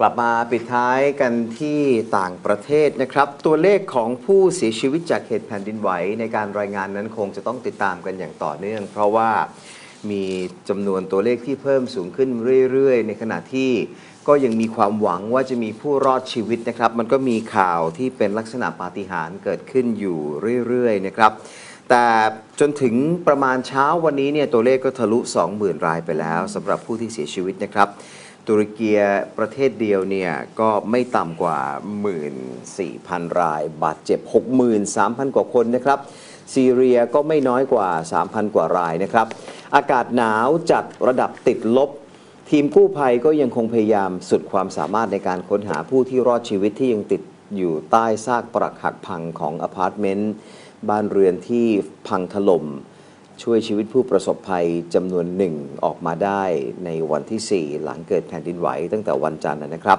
กลับมาปิดท้ายกันที่ต่างประเทศนะครับ ตัวเลขของผู้เสียชีวิตจากเหตุแผ่นดินไหว ในการรายงานนั้นคงจะต้องติดตามกันอย่างต่อเนื่อง เพราะว่ามีจำนวนตัวเลขที่เพิ่มสูงขึ้นเรื่อยๆ ในขณะที่ก็ยังมีความหวังว่าจะมีผู้รอดชีวิตนะครับ มันก็มีข่าวที่เป็นลักษณะปาฏิหาริย์เกิดขึ้นอยู่เรื่อยๆนะครับ แต่จนถึงประมาณเช้าวันนี้เนี่ยตัวเลขก็ทะลุ 20,000 รายไปแล้วสำหรับผู้ที่เสียชีวิตนะครับ ตุรกีประเทศเดียวเนี่ยก็ไม่ต่ำกว่า 14,000 ราย บาดเจ็บ 63,000 กว่าคนนะครับซีเรียก็ไม่น้อยกว่า 3,000 กว่ารายนะครับ อากาศหนาวจัดระดับติดลบ ทีมกู้ภัยก็ยังคงพยายามสุดความสามารถในการค้นหาผู้ที่รอดชีวิตที่ยังติดอยู่ใต้ซากปรักหักพังของอพาร์ตเมนต์บ้านเรือนที่พังถล่ม ช่วยชีวิตผู้ประสบภัยจำนวนหนึ่งออกมาได้ในวันที่ 4 หลังเกิดแผ่นดินไหวตั้งแต่วันจันทร์นะครับ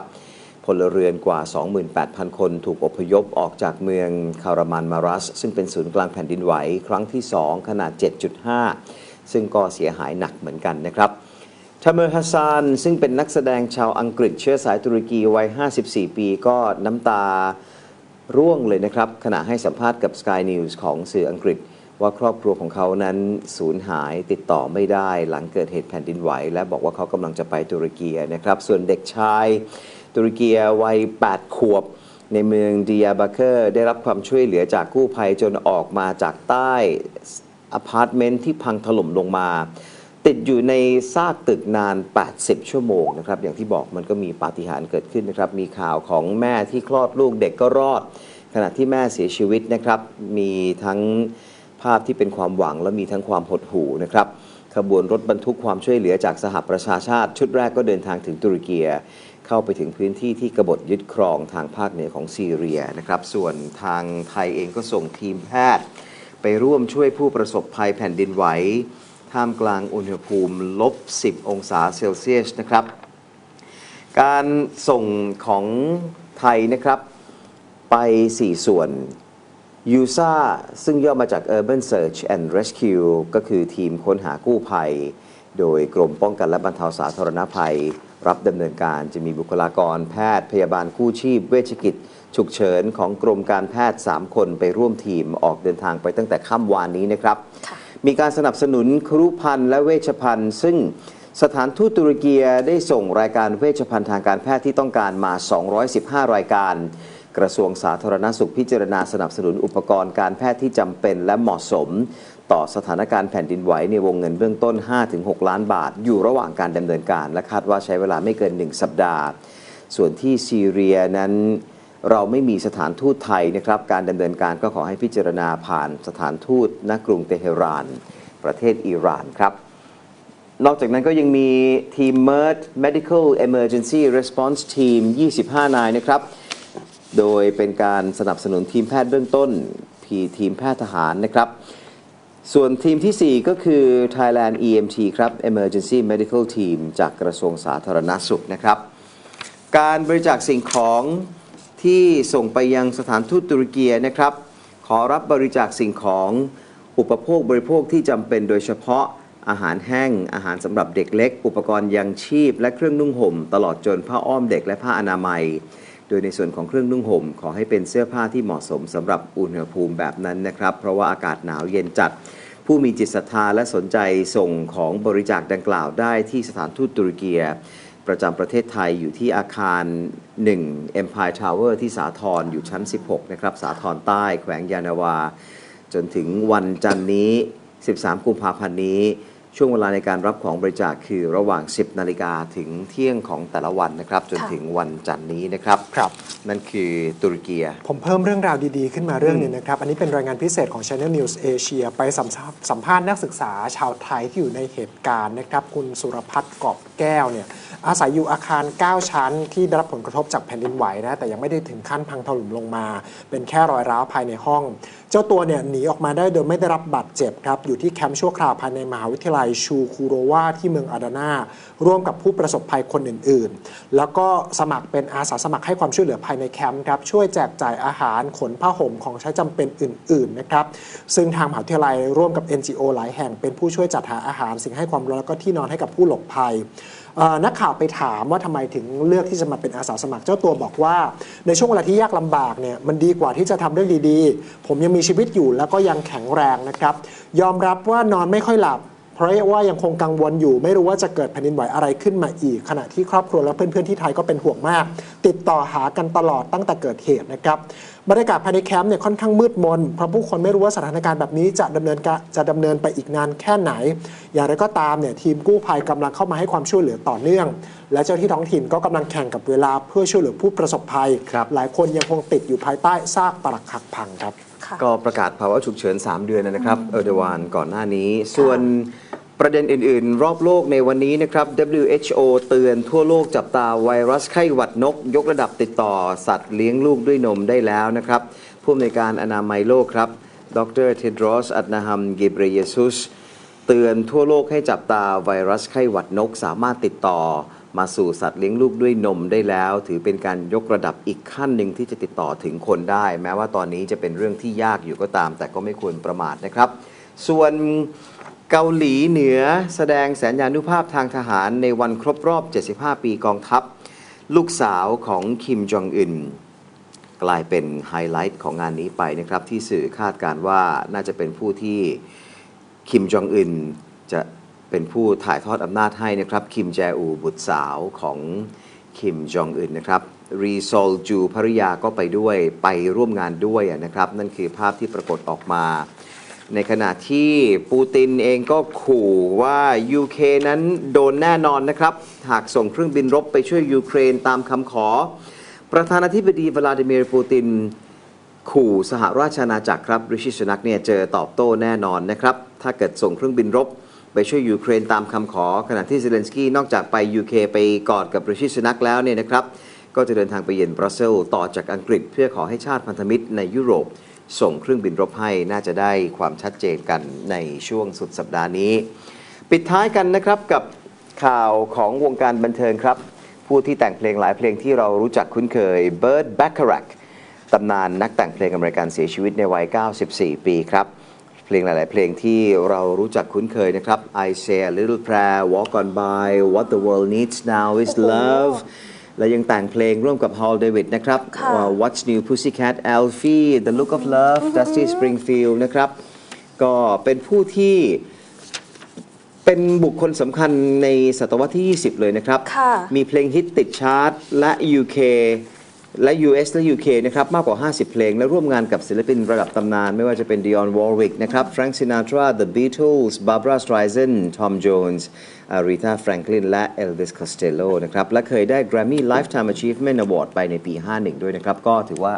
พลเรือนกว่า 28,000 คนถูกอพยพออกจากเมืองคารามานมารัส ซึ่งเป็นศูนย์กลางแผ่นดินไหวครั้งที่ 2 ขนาด 7.5 ซึ่งก็เสียหายหนักเหมือนกันนะครับชาเมอร์ฮัสซานซึ่งเป็นนักแสดงชาวอังกฤษเชื้อสายตุรกีวัย 54 ปีก็น้ำตาร่วงเลยนะครับ ขณะให้สัมภาษณ์กับ Sky News ของสื่ออังกฤษ ว่าครอบครัวของเขานั้นสูญหายติดต่อไม่ได้หลังเกิดเหตุแผ่นดินไหว และบอกว่าเขากำลังจะไปตุรกีนะครับ ส่วนเด็กชายตุรกีวัย 8 ขวบ ในเมืองดียาบาเคอร์ได้รับความช่วยเหลือจากกู้ภัยจนออกมาจากใต้อพาร์ตเมนต์ที่พังถล่มลงมา ติดอยู่ในซากตึกนาน 80 ชั่วโมงนะครับ อย่างที่บอกมันก็มีปาฏิหาริย์เกิดขึ้นนะครับ มีข่าวของแม่ที่คลอดลูกเด็กก็รอด ขณะที่แม่เสียชีวิตนะครับ มีทั้ง ภาพที่เป็นความหวังและมีทั้งความหดหู่นะครับขบวนรถบรรทุกความช่วยเหลือจากสหประชาชาติ ชุดแรกก็เดินทางถึงตุรกีเข้าไปถึงพื้นที่ที่กบฏยึดครองทางภาคเหนือของซีเรียนะครับส่วนทางไทยเองก็ส่งทีมแพทย์ ไปร่วมช่วยผู้ประสบภัยแผ่นดินไหวท่ามกลางอุณหภูมิลบ 10 องศาเซลเซียสนะครับ การส่งของไทยนะครับไป 4 ส่วน USA ซึ่งย่อมาจาก Urban Search and Rescue ก็คือทีมค้นหากู้ภัย โดยกรมป้องกันและบรรเทาสาธารณภัย รับดำเนินการจะมีบุคลากรแพทย์ พยาบาลกู้ชีพ เวชกิจ ฉุกเฉินของกรมการแพทย์ 3 คนไปร่วมทีมออกเดินทางไปตั้งแต่ค่ำวานนี้นะครับค่ะมีการสนับสนุนครุพันธ์และเวชภัณฑ์ซึ่งสถานทูตตุรกีได้ส่งรายการเวชภัณฑ์ทางการแพทย์ที่ต้องการมา 215 รายการ กระทรวงสาธารณสุขพิจารณาสนับสนุนอุปกรณ์การแพทย์ที่จำเป็นและเหมาะสม ต่อสถานการณ์แผ่นดินไหวในวงเงินเบื้องต้น 5-6 ล้านบาท อยู่ระหว่างการดำเนินการ และคาดว่าใช้เวลาไม่เกิน 1 สัปดาห์ ส่วนที่ซีเรียนั้นเราไม่มีสถานทูตไทยนะครับ การดำเนินการก็ขอให้พิจารณาผ่านสถานทูตณกรุงเตหะราน ประเทศอิหร่านครับ นอกจากนั้นก็ยังมีทีม MERT Medical Emergency Response Team 25 นายนะครับ โดยเป็นการสนับสนุนทีมแพทย์เบื้องต้นพีทีมแพทย์ทหารนะครับ ส่วนทีมทีสี่4 ก็คือ Thailand EMT ครับ Emergency Medical Team จากกระทรวงสาธารณสุขนะครับ การบริจาคสิ่งของที่ส่งไปยังสถานทูตตุรกีนะครับ ขอรับบริจาคสิ่งของอุปโภคบริโภคที่จำเป็นโดยเฉพาะอาหารแห้ง อาหารสำหรับเด็กเล็ก อุปกรณ์ยังชีพ และเครื่องนุ่งห่ม ตลอดจนผ้าอ้อมเด็กและผ้าอนามัย โดยในส่วนของเครื่องนุ่งห่ม ขอให้เป็นเสื้อผ้าที่เหมาะสมสำหรับอุณหภูมิแบบนั้นนะครับ เพราะว่าอากาศหนาวเย็นจัด ผู้มีจิตศรัทธาและสนใจส่งของบริจาคดังกล่าวได้ที่สถานทูตตุรกีประจำประเทศไทยอยู่ที่อาคาร 1 Empire Tower ที่สาทรอยู่ชั้น 16 นะครับ สาทรใต้แขวงยานาวา จนถึงวันจันนี้ 13 กุมภาพันธ์นี้ ช่วงเวลาในการรับของบริจาคคือระหว่าง 10 นาฬิกาถึงเที่ยงของแต่ละวันนะครับ จนค่ะถึงวันจันทร์นี้นะครับ ครับ นั่นคือตุรกีผมเพิ่มเรื่องราวดีๆ ขึ้นมาเรื่องหนึงนะครับ อันนี้เป็นรายงานพิเศษของ Channel News Asia ไปสัมภาษณ์สัมภาษณ์นักศึกษาชาวไทยที่อยู่ในเหตุการณ์นะครับ คุณสุรพัฒน์กอบ แก้วเนี่ยอาศัยอยู่อาคาร 9 ชั้น ที่ได้รับผลกระทบจากแผ่นดินไหวนะแต่ยังไม่ได้ถึงขั้นพังถล่มลงมา เป็นแค่รอยร้าวภายในห้อง เจ้าตัวเนี่ยหนีออกมาได้โดยไม่ได้รับบาดเจ็บครับอยู่ที่แคมป์ชั่วคราวภายในมหาวิทยาลัยชูคูโรวาที่เมืองอาดานาร่วมกับผู้ประสบภัยคนอื่นๆ แล้วก็สมัครเป็นอาสาสมัครให้ความช่วยเหลือภายในแคมป์ครับช่วยแจกจ่ายอาหารขนผ้าห่มของใช้จำเป็นอื่นๆนะครับซึ่งทางมหาวิทยาลัยร่วมกับ NGO หลายแห่งเป็นผู้ช่วยจัดหาอาหารสิ่งให้ความรู้แล้วก็ที่นอนให้กับผู้หลบภัยนักข่าวไปถามว่าทำไมถึงเลือกที่จะมาเป็นอาสาสมัครเจ้าตัวบอกว่า ในช่วงเวลาที่ยากลำบากเนี่ยมันดีกว่าที่จะทำเรื่องดีๆ ผมยังมีชีวิตอยู่แล้วก็ยังแข็งแรงนะครับ ยอมรับว่านอนไม่ค่อยหลับเพราะว่ายังคงกังวลอยู่ไม่รู้ว่าจะเกิดแผ่นดินไหวอะไรขึ้นมาอีก ขณะที่ครอบครัวและเพื่อนๆที่ไทยก็เป็นห่วงมาก ติดต่อหากันตลอดตั้งแต่เกิดเหตุนะครับ บรรยากาศภายในแคมป์เนี่ยค่อนข้างมืดมนเพราะผู้คนไม่รู้ว่าสถานการณ์แบบนี้จะดำเนินการจะดำเนินไปอีกนานแค่ไหน อย่างไรก็ตามเนี่ยทีมกู้ภัยกำลังเข้ามาให้ความช่วยเหลือต่อเนื่อง และเจ้าที่ท้องถิ่นก็กำลังแข่งกับเวลาเพื่อช่วยเหลือผู้ประสบภัยครับหลายคนยังคงติดอยู่ภายใต้ซากปรักหักพังครับค่ะก็ประกาศภาวะฉุกเฉิน 3 เดือนนะครับเออร์เดวานก่อนหน้านี้ ส่วน ประเด็นอื่น ๆ รอบโลกในวันนี้นะครับ WHO เตือนทั่วโลกจับตาไวรัสไข้หวัดนก ยกระดับติดต่อสัตว์เลี้ยงลูกด้วยนมได้แล้วนะครับผู้อำนวยการอนามัยโลกครับ ดรเทดรอส อัตนาฮัมกเบรเยซุส เตือนทั่วโลกให้จับตาไวรัสไข้หวัดนก สามารถติดต่อ มาสู่สัตว์เลี้ยงลูกด้วยนมได้แล้ว ถือเป็นการยกระดับอีกขั้นหนึ่งที่จะติดต่อถึงคนได้ แม้ว่าตอนนี้จะเป็นเรื่องที่ยากอยู่ก็ตาม แต่ก็ไม่ควรประมาทนะครับ ส่วน เกาหลีเหนือแสดงแสนยานุภาพทางทหารในวันครบรอบ 75 ปีกองทัพ ลูกสาวของคิมจองอึนกลายเป็นไฮไลท์ของงานนี้ไปนะครับ ที่สื่อคาดการณ์ว่าน่าจะเป็นผู้ที่คิมจองอึนจะเป็นผู้ถ่ายทอดอำนาจให้นะครับ คิมแจอูบุตรสาวของคิมจองอึนนะครับรีซอลจูภริยาก็ไปด้วยไปร่วมงานด้วยนะครับ นั่นคือภาพที่ปรากฏออกมา ในขณะที่ปูตินเองก็ขู่ว่า UK นั้นโดนแน่นอนนะครับ หากส่งเครื่องบินรบไปช่วยยูเครนตามคำขอ ประธานาธิบดีวลาดิเมียร์ปูติน ขู่สหราชอาณาจักรครับริชิชนักเนี่ยเจอตอบโต้แน่นอนนะครับ ถ้าเกิดส่งเครื่องบินรบไปช่วยยูเครนตามคำขอ ขณะที่เซเลนสกี้นอกจากไป UK ไปกอดกับริชิชนักแล้วเนี่ยนะครับก็จะเดินทางไปเยือนบรัสเซลส์ต่อจากอังกฤษ เพื่อขอให้ชาติพันธมิตรในยุโรป ส่งเครื่องบินรบให้น่าจะได้ความชัดเจนกันในช่วงสุดสัปดาห์นี้ ปิดท้ายกันนะครับกับข่าวของวงการบันเทิงครับ ผู้ที่แต่งเพลงหลายเพลงที่เรารู้จักคุ้นเคย Burt Bacharach ตำนานนักแต่งเพลงอเมริกันเสียชีวิตในวัย 94 ปีครับ เพลงหลาย ๆ เพลงที่เรารู้จักคุ้นเคยนะครับ I Say a Little Prayer Walk on By What the World Needs Now is Love และยังแต่งเพลงร่วมกับ Hall David นะครับค่ะว่า What's New Pussycat Alfie The Look of Love Dusty Springfield นะครับ ก็เป็นผู้ที่เป็นบุคคลสำคัญในศตวรรษที่ 20 เลยนะครับค่ะมีเพลงฮิตติดชาร์ตและ UK และ US และ UK นะครับมากกว่า 50 เพลง และร่วมงานกับศิลปินระดับตำนาน ไม่ว่าจะเป็น Dionne Warwick นะครับ Frank Sinatra The Beatles Barbara Streisand Tom Jones Aretha Franklin และ Elvis Costello นะครับ และเคยได้ Grammy Lifetime Achievement Award ไปในปี 51 ด้วยนะครับ ก็ถือว่า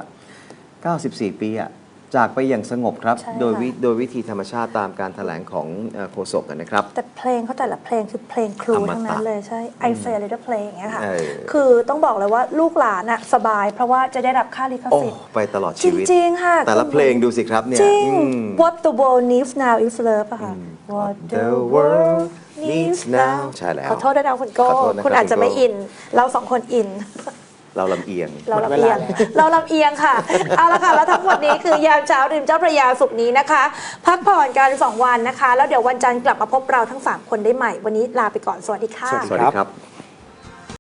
94 ปีอะ จากไปอย่างสงบครับ ใช่ค่ะ โดยวิโดยวิธีธรรมชาติตามการถแถลงของเอ่อโฆษกนะครับ แต่เพลงเขาแต่ละเพลงคือเพลงครูอมตะทั้งนั้นเลยใช่ I Say a Little Play อย่างเงี้ยค่ะ เออ คือต้องบอกเลยว่าลูกหลานอะสบายเพราะว่าจะได้รับค่าลิขโอ้ สิทธิ์ ไปตลอดจชีวิตริงๆค่ะ แต่ละเพลงดูสิครับเนี่ยจริง อืม What the world needs now is love อะค่ะ What the world needs now ใช่แล้วขอโทษด้วยนะคุณโก้ขอโทษนะครับคุณอาจจะไม่คุณโก้ อิน เราสองคนอิน เราลำเอียง เราหมดลำเวเอียลางแล้วเราลำเอียงค่ะ เอาละค่ะ แล้วทั้งหมดนี้คือยามเช้าริมเจ้าพระยาสุขนี้นะคะ พักผ่อนกัน 2 วันนะคะ แล้วเดี๋ยววันจันทร์กลับมาพบเราทั้ง 3 คนได้ใหม่ วันนี้ลาไปก่อน สวัสดีค่ะ สวัสดีสวัสดีครับ